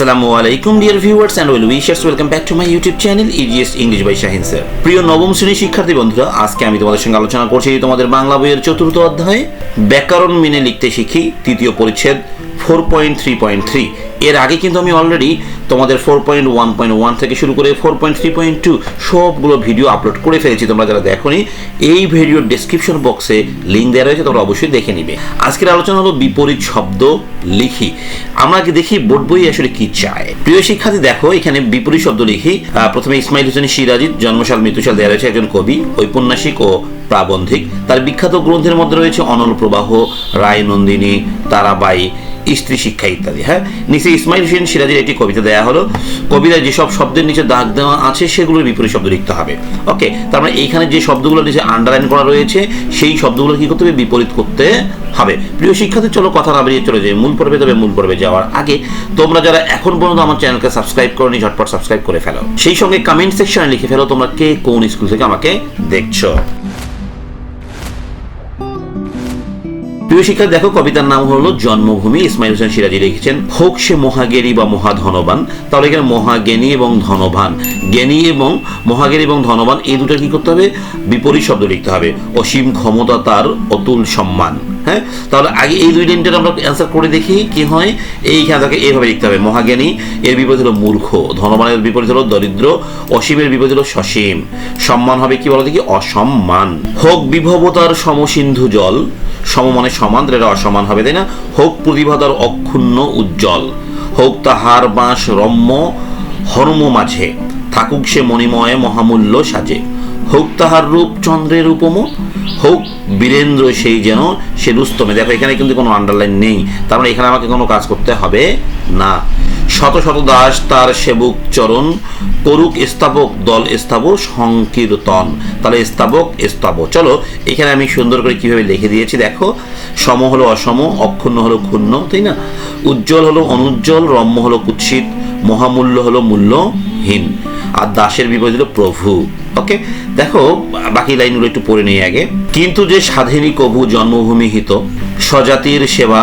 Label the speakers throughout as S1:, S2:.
S1: আসসালামু আলাইকুম dear viewers and well wishers welcome back to my YouTube channel EGS English by Shahin sir প্রিয় নবম শ্রেণির শিক্ষার্থী বন্ধুরা, আজকে আমি তোমাদের সঙ্গে আলোচনা করছি তোমাদের বাংলা বইয়ের চতুর্থ অধ্যায়ে, ব্যাকরণ মেনে লিখতে শিখি, তৃতীয় পরিচ্ছেদ four point three point three এর আগে কিন্তু আমি অলরেডি তোমাদের four point one point one থেকে শুরু করে four point three point two সবগুলো ভিডিও আপলোড করে ফেলেছি। তোমরা যারা দেখোনি, এই ভিডিওর ডেসক্রিপশন বক্সে লিঙ্ক দেওয়া রয়েছে, তোমরা অবশ্যই দেখে নিবে। আজকের আলোচনা হলো বিপরীত শব্দ লিখি। আমরা দেখি বোর্ড বই আসলে কি চায়। প্রিয় শিক্ষার্থী, দেখো, এখানে বিপরীত শব্দ লিখি। প্রথমে ইসমাইল হোসেন সিরাজিৎ জন্মসাল মৃত্যুসাল দেওয়া রয়েছে একজন কবি, ঔপন্যাসিক ও প্রাবন্ধিক। তার বিখ্যাত গ্রন্থের মধ্যে রয়েছে অনল প্রবাহ, রায় নন্দিনী তারাবাই স্ত্রী শিক্ষা ইত্যাদি হ্যাঁ? নিচে ইসমাইল হোসেন সিরাজের একটি কবিতা দেওয়া হলো, কবিতায় যেসব শব্দের নিচে দাগ দেওয়া আছে, সেগুলোর বিপরীত শব্দ লিখতে হবে। ওকে তার মানে এইখানে যে শব্দগুলো নিচে আন্ডারলাইন করা রয়েছে, সেই শব্দগুলো কি করতে হবে? বিপরীত করতে হবে। প্রিয় শিক্ষার্থী, চলো কথা না বেরিয়ে চলে যাই। মূল পর্বে তবে মূল পর্বে যাওয়ার আগে, তোমরা যারা এখন পর্যন্ত আমার চ্যানেলকে সাবস্ক্রাইব করনি, ঝটপট সাবস্ক্রাইব করে ফেলো। সেই সঙ্গে কমেন্ট সেকশনে লিখে ফেলো তোমরা কে কোন স্কুল থেকে আমাকে দেখছ। প্রিয় শিক্ষা দেখো কবিতার নাম হলো জন্মভূমি। ইসমাইল হোসেন সিরাজি লিখেছেন, হোক সে মহাগেরি বা মহাধনবান। তাহলে এখানে মহাজ্ঞানী এবং ধনবান। জ্ঞানী এবং মহাগেরি এবং ধনবান, এই দুটো কি করতে হবে? বিপরীত শব্দ লিখতে হবে। অসীম ক্ষমতা তার অতুল সম্মান। হ্যাঁ? তাহলে আগে এই দুই লাইনটার আমরা অ্যান্সার করে দেখি কি হয়। এইখানে তাকে এইভাবে লিখতে হবে, মহাজ্ঞানী, এর বিপরীত হলো মূর্খ, ধনবানের বিপরীত হলো দরিদ্র, অসীমের বিপরীত হলো সসীম। সম্মান হবে কি বলো দেখি? অসম্মান। হোক বিভবতার সমসিন্ধু জল সম মানে সমান এটা অসমান হবে, তাই না? হোক প্রতিভাতার অক্ষুণ্ণ উজ্জ্বল, হোক তাহার বাঁশ রম্য, হর্ম মাঝে, থাকুক সে মণিময়ে মহামূল্য সাজে। হোক তাহার রূপ চন্দ্রের উপম, হোক বীরেন্দ্র সেই যেন সে রুস্তমে। দেখো, এখানে কিন্তু কোনো আন্ডারলাইন নেই। তার মানে এখানে আমাকে কোনো কাজ করতে হবে না। শত শত দাস তার সেবক চরণ, করুক স্থাপক দল স্থাব সংকীর্তন। তাহলে স্থাপক স্থাব চলো, এখানে আমি সুন্দর করে কীভাবে লিখে দিয়েছি, দেখো। সম হলো অসম, অক্ষুণ্ণ হলো ক্ষুণ্ণ, তাই না? উজ্জ্বল হলো অনুজ্জ্বল, রম্য হলো কুৎসিত, মহামূল্য হলো মূল্যহীন। আর দাসের বিপরীত হলো প্রভু। ওকে দেখো, বাকি লাইনগুলো একটু পড়ে নেই আগে। কিন্তু যে স্বাধীনী কভু জন্মভূমি হিত, স্বজাতির সেবা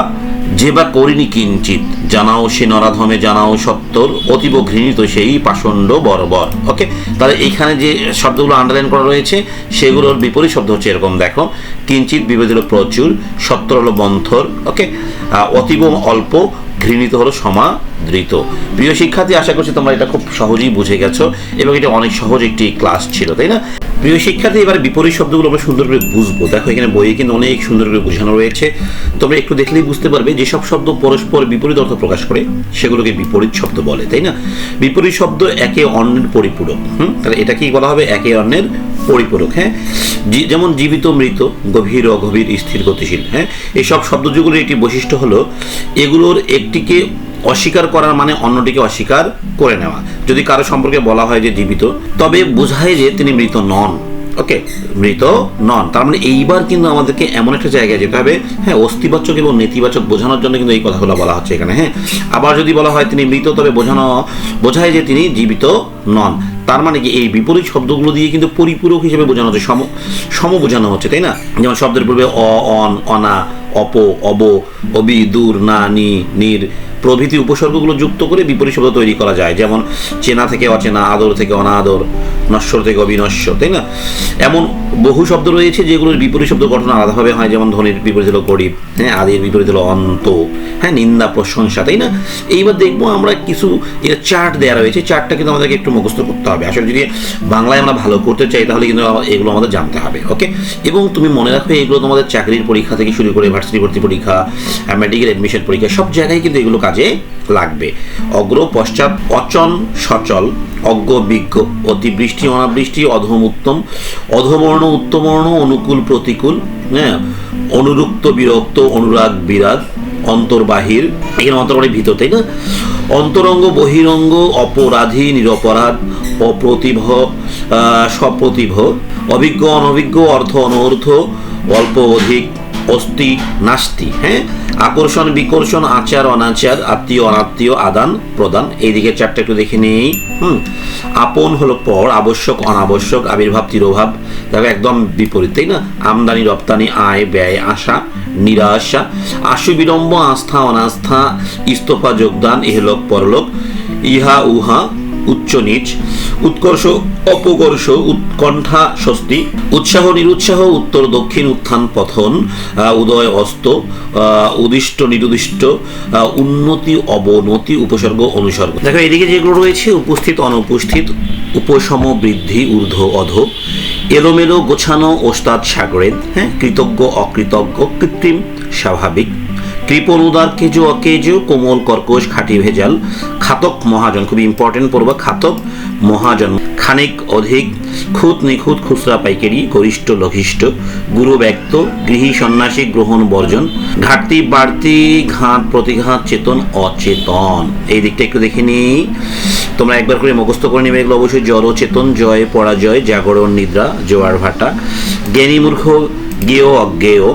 S1: যে বা করিনি কিঞ্চিত, জানাও সে নরাধমে, জানাও সত্তর, অতীব ঘৃণিত সেই পাষণ্ড বর্বর। ওকে তাহলে এইখানে যে শব্দগুলো আন্ডারলাইন করা রয়েছে, সেগুলোর বিপরীত শব্দ হচ্ছে এরকম, দেখো, কিঞ্চিত বিভেদ হলো প্রচুর, সত্তর হলো বন্থর ওকে অতীব অল্প, ঘৃণিত হলো সমাদৃত প্রিয় শিক্ষার্থী, আশা করছি তোমরা এটা খুব সহজেই বুঝে গেছো এবং এটা অনেক সহজ একটি ক্লাস ছিল, তাই না? প্রিয় শিক্ষার্থী, এবার বিপরীত শব্দগুলো আমরা সুন্দর করে বুঝব। দেখো, এখানে বইয়ে কিন্তু অনেক সুন্দর করে বোঝানো রয়েছে। তোমরা একটু দেখলেই বুঝতে পারবে যেসব শব্দ পরস্পর বিপরীত অর্থ প্রকাশ করে, সেগুলোকে বিপরীত শব্দ বলে, তাই না? বিপরীত শব্দ একে অন্যের পরিপূরক। হুম? তাহলে এটা কি বলা হবে একে অন্যের পরিপূরক হ্যাঁ? যেমন জীবিত, মৃত, গভীর, অগভীর, স্থির, গতিশীল হ্যাঁ? এইসব শব্দযুগলের একটি বৈশিষ্ট্য হলো, এগুলোর একটিকে অস্বীকার করার মানে অন্যটিকে অস্বীকার করে নেওয়া। যদি কারও সম্পর্কে বলা হয় যে জীবিত, তবে বোঝায় যে তিনি মৃত নন। ওকে? মৃত নন। তার মানে এইবার কিন্তু আমাদেরকে এমন একটা জায়গায় যেতে হবে। হ্যাঁ অস্তিবাচক এবং নেতিবাচক বোঝানোর জন্য কিন্তু এই কথাগুলো বলা হচ্ছে এখানে হ্যাঁ? আবার যদি বলা হয় তিনি মৃত, তবে বোঝানো, বোঝায় যে তিনি জীবিত নন। তার মানে কি, এই বিপরীত শব্দগুলো দিয়ে কিন্তু পরিপূরক হিসেবে বোঝানো হচ্ছে, সম সম বোঝানো হচ্ছে, তাই না? যেমন শব্দের পূর্বে অ, অন, অনা, অপ, অব, অবি, দূর, না, নি, নির প্রভৃতি উপসর্গগুলো যুক্ত করে বিপরীত শব্দ তৈরি করা যায়। যেমন, চেনা থেকে অচেনা, আদর থেকে অনাদর, নশ্বর থেকে অবিনশ্বর তাই না? এমন বহু শব্দ রয়েছে যেগুলোর বিপরীত শব্দ গঠন আলাদাভাবে হয়। যেমন ধ্বনির বিপরীত হলো গরিব হ্যাঁ? আদির বিপরীত হলো অন্ত হ্যাঁ? নিন্দা, প্রশংসা, তাই না? এইবার দেখব আমরা কিছু এটা চার্ট দেওয়া রয়েছে। চার্টটা কিন্তু আমাদেরকে একটু মুখস্থ করতে হবে। আসলে যদি বাংলায় আমরা ভালো করতে চাই, তাহলে কিন্তু এগুলো আমাদের জানতে হবে, ওকে? এবং তুমি মনে রাখবে, এগুলো তোমাদের চাকরির পরীক্ষা থেকে শুরু করে ভার্সিটি ভর্তি পরীক্ষা মেডিকেল অ্যাডমিশন পরীক্ষা, সব জায়গায় কিন্তু এগুলো কাজে লাগবে। অগ্র পশ্চাৎ অচন সচল, অজ্ঞ বিজ্ঞ, অতিবৃষ্টি, অনাবৃষ্টি, অধম উত্তম অধবর্ণ উত্তমবর্ণ অনুকূল, প্রতিকূল হ্যাঁ অনুরুক্ত, বিরক্ত, অনুরাগ, বিরাগ অন্তর্বাহির এখানে মানে ভিতর তাই না? অন্তরঙ্গ, বহিরঙ্গ, অপরাধী, নিরপরাধ, অপ্রতিভ সপ্রতিভ, অভিজ্ঞ, অনভিজ্ঞ, অর্থ, অনর্থ, অল্প, অধিক অস্তি নাস্তি হ্যাঁ? আকর্ষণ, বিকর্ষণ, আচার, অনাচার, আত্মীয়, অনাত্মীয়, আদান, প্রদান এই দিকে চারটা একটু দেখে নেই। হুম? আপন হলো পর, আবশ্যক, অনাবশ্যক, আবির্ভাব, তিরোভাব, দেখো একদম বিপরীত, তাই না? আমদানি, রপ্তানি, আয়, ব্যয়, আশা, নিরাশা আশু বিলম্ব আস্থা, অনাস্থা, ইস্তফা, যোগদান ইহলোক পরলোক, ইহা, উহা উচ্চ নিচ, উৎকর্ষ, অপকর্ষ, উৎকণ্ঠা, স্বস্তি, উৎসাহ, নিরুৎসাহ, উত্তর, দক্ষিণ, উত্থান, পথন উদয়, অস্ত উদিষ্ট, নিরুদিষ্ট উন্নতি, অবনতি, উপসর্গ, অনুসর্গ। দেখো, এদিকে যেগুলো রয়েছে, উপস্থিত, অনুপস্থিত উপশম বৃদ্ধি, ঊর্ধ্ব, অধ, এলোমেলো, গোছানো, ওস্তাদ সাগরেদ হ্যাঁ কৃতজ্ঞ, অকৃতজ্ঞ, কৃত্রিম, স্বাভাবিক কৃপণ উদার কেজো অকেজো, কোমল কর্কশ, খাঁটি ভেজাল। খাতক মহাজন খুব ইম্পর্টেন্ট পড়বা খাতক মহাজন। খানিক অধিক খুঁত নিখুঁত খুচরা পাইকারি, গরিষ্ঠ লঘিষ্ঠ, গুরু ব্যক্ত, গৃহী সন্ন্যাসী, গ্রহণ বর্জন। ঘাটতি বাড়তি ঘাত প্রতিঘাত চেতন অচেতন। এই দিকটা একটু দেখে নিই তোমরা একবার করে মুখস্থ করে নেবে এগুলো অবশ্যই। জড় চেতন, জয়, পরাজয়, জাগরণ, নিদ্রা, জোয়ার ভাটা। জ্ঞানী মূর্খ, জ্ঞেয়, অজ্ঞেয়।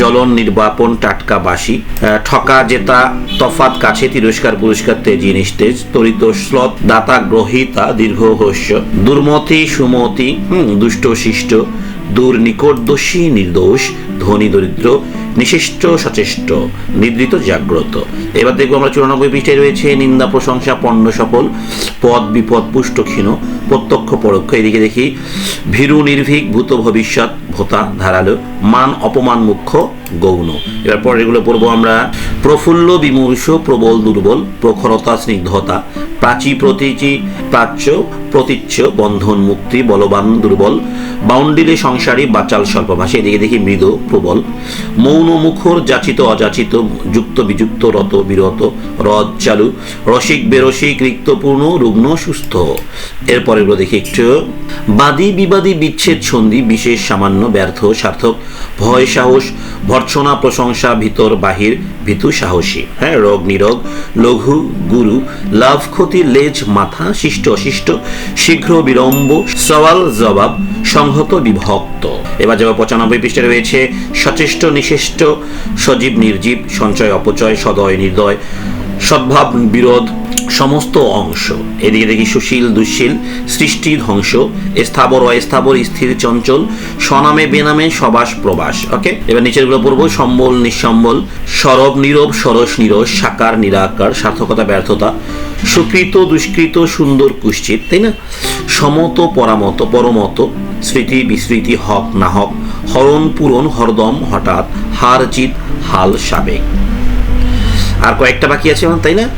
S1: জ্বলন নির্বাপন টাটকা বাসি ঠকা জেতা তফাত কাছে তিরস্কার পুরস্কার তেজি নিস্তেজ, তরিত শ্লথ দাতা গ্রহিতা দীর্ঘ হস্য, দুর্মতি সুমতি দুষ্ট শিষ্ট দূর নিকট দোষী নির্দোষ, ধনী, দরিদ্র, নিশিষ্ট, সচেষ্ট নিদ্রিত জাগ্রত। এবার দেখব আমরা চুরানব্বই পৃষ্ঠায় রয়েছে, নিন্দা, প্রশংসা, পণ্য সফল, পদ বিপদ পুষ্ট ক্ষীণ প্রত্যক্ষ, পরোক্ষ। এদিকে দেখি, ভীরু, নির্ভীক, ভূত ভবিষ্যৎ, ভোতা, ধারালো, মান, অপমান মুখ্য গৌণ। এবার পরে এগুলো পড়ব আমরা। প্রফুল্ল বিমর্ষ, প্রবল দুর্বল, প্রখরতা, স্নিগ্ধতা, প্রাচী প্রতীচি, প্রাচ্য প্রতীচ্য, বন্ধন মুক্তি, বলবান দুর্বল, বাউন্ডিলে সংসারী, বাচাল স্বল্পভাষী এদিকে দেখি মৃদু, প্রবল, মৌন মুখর, যাচিত, অযাচিত, যুক্ত, বিযুক্ত, রত, বিরত, রদ, চালু, রসিক, বেরসিক রিক্তপূর্ণ রুগ্ন, সুস্থ। এরপরে দেখি একটু। বাদী, বিবাদী, বিচ্ছেদ সন্ধি বিশেষ, সামান্য, ব্যর্থ, সার্থক, ভয়, সাহস ভর্ৎসনা, প্রশংসা, ভিতর, বাহির, ভিতু, সাহসী। হ্যাঁ রোগ, নিরোগ, লঘু, গুরু, লাভ, ক্ষতি, লেজ, মাথা, শিষ্ট, অশিষ্ট, শীঘ্র, বিলম্ব, সওয়াল, জবাব, সংহত, বিভক্ত। এবার যাব পঁচানব্বই পৃষ্ঠে রয়েছে সচেষ্ট নিশেষ্ট সজীব, নির্জীব, সঞ্চয়, অপচয়, সদয়, নির্দয়, সদ্ভাব, বিরোধ সমস্ত অংশ। এদিকে দেখি সুশীল, দুশীল, সৃষ্টি, ধ্বংস, স্থাবর, অস্থাবর, স্থির, চঞ্চল, স্বনামে, বেনামে, সবাস, প্রবাস। ওকে এবার নিচেরগুলো পড়ব। সম্বল, নিঃসম্বল, সরব, নীরব, সরস, নিরস, সাকার, নিরাকার, সার্থকতা, ব্যর্থতা, সুকৃত, দুষ্কৃত, সুন্দর, কুশ্চিত, তাই না? সমত, পরামত, পরমত, স্মৃতি, বিস্মৃতি, হক, না হক, হরণ, পূরণ, হরদম, হঠাৎ, হার, জিত, হাল, সাবেক। আর কয়েকটা বাকি আছে তাই না?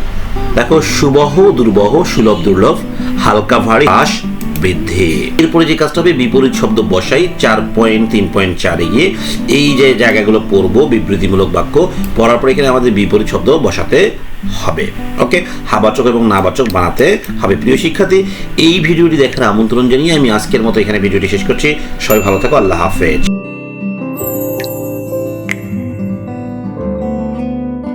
S1: দেখো, সুবহ, দুর্বহ, সুলভ, দুর্লভ, হালকা ভারী আশ বৃদ্ধি। এরপরে যে কাজটা হবে, বিপরীত শব্দ বসাই, চার পয়েন্ট, তিন পয়েন্ট চারে গিয়ে এই যে জায়গাগুলো পড়ব, বিবৃতিমূলক বাক্য, পড়ার পরে এখানে আমাদের বিপরীত শব্দ বসাতে হবে। ওকে হাবাচক এবং নাবাচক বানাতে হবে। প্রিয় শিক্ষার্থী, এই ভিডিওটি দেখার আমন্ত্রণ জানিয়ে আমি আজকের মতো এখানে ভিডিওটি শেষ করছি। সবাই ভালো থাকো, আল্লাহ হাফেজ।